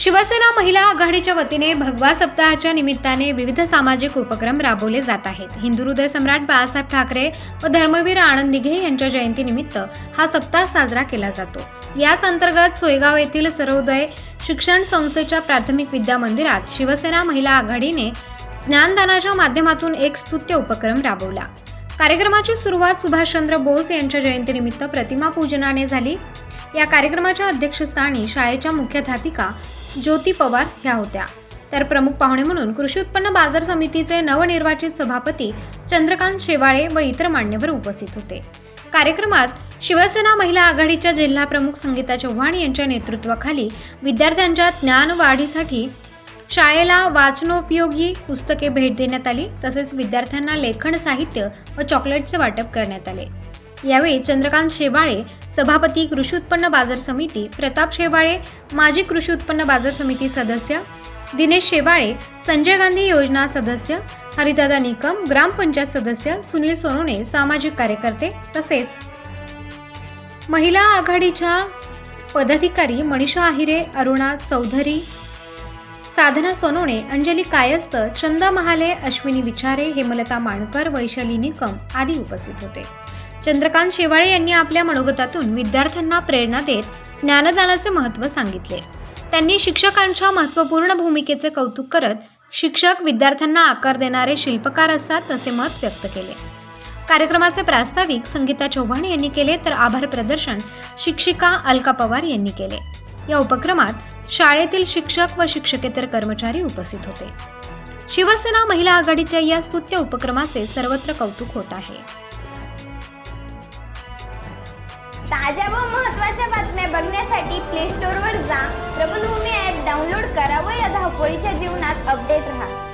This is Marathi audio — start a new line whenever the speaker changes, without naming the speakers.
शिवसेना महिला आघाडीच्या वतीने भगवा सप्ताहाच्या निमित्ताने विविध सामाजिक उपक्रम राबवले जात आहेत. हिंदू हृदय सम्राट बाळासाहेब ठाकरे व धर्मवीर आनंद दिघे यांच्या जयंतीनिमित्त हा सप्ताह साजरा केला जातो. याच अंतर्गत सोयगाव येथील सर्वोदय शिक्षण संस्थेच्या प्राथमिक विद्या मंदिरात शिवसेना महिला आघाडीने ज्ञानदानाच्या माध्यमातून एक स्तुत्य उपक्रम राबवला. कार्यक्रमाची सुरुवात सुभाषचंद्र बोस यांच्या जयंतीनिमित्त प्रतिमा पूजनाने झाली. या कार्यक्रमाच्या अध्यक्षस्थानी शाळेच्या मुख्याध्यापिका ज्योती पवार ह्या होत्या. तर प्रमुख पाहुणे म्हणून कृषी उत्पन्न बाजार समितीचे नवनिर्वाचित सभापती चंद्रकांत शेवाळे व इतर मान्यवर उपस्थित होते. कार्यक्रमात शिवसेना महिला आघाडीच्या जिल्हा प्रमुख संगीता चव्हाण यांच्या नेतृत्वाखाली विद्यार्थ्यांच्या ज्ञानवाढीसाठी शाळेला वाचनोपयोगी पुस्तके भेट देण्यात आली तसेच विद्यार्थ्यांना लेखन साहित्य व चॉकलेटचे वाटप करण्यात आले. यावेळी चंद्रकांत शेवाळे सभापती कृषी उत्पन्न बाजार समिती प्रताप शेवाळे माजी कृषी उत्पन्न बाजार समिती सदस्य दिनेश शेवाळे संजय गांधी योजना सदस्य हरिदादा निकम ग्रामपंचायत सदस्य सुनील सोनोने सामाजिक कार्यकर्ते तसेच महिला आघाडीच्या पदाधिकारी मनीषा आहिरे अरुणा चौधरी साधना सोनोणे अंजली कायस्थ चंदा महाले अश्विनी विचारे हेमलता माणकर वैशाली निकम आदी उपस्थित होते. चंद्रकांत शेवाळे यांनी आपल्या मनोगतातून विद्यार्थ्यांना प्रेरणा देत ज्ञानदानाचे महत्त्व सांगितले. त्यांनी शिक्षकांच्या महत्त्वपूर्ण भूमिकेचे कौतुक करत शिक्षक विद्यार्थ्यांना आकार देणारे शिल्पकार असतात असे मत व्यक्त केले. कार्यक्रमाचे प्रास्ताविक संगीता चव्हाण यांनी केले तर आभार प्रदर्शन शिक्षिका अलका पवार यांनी केले. या उपक्रमात शाळेतील शिक्षक व शिक्षकेतर कर्मचारी उपस्थित होते. शिवसेना महिला आघाडीच्या या स्तुत्य उपक्रमाचे सर्वत्र कौतुक होत आहे.
ताज्या व महत्त्वाच्या बातम्या बघण्यासाठी प्ले स्टोअरवर जा. प्रबलभूमी ॲप डाउनलोड करा व या धावपळीच्या जीवनात अपडेट राहा.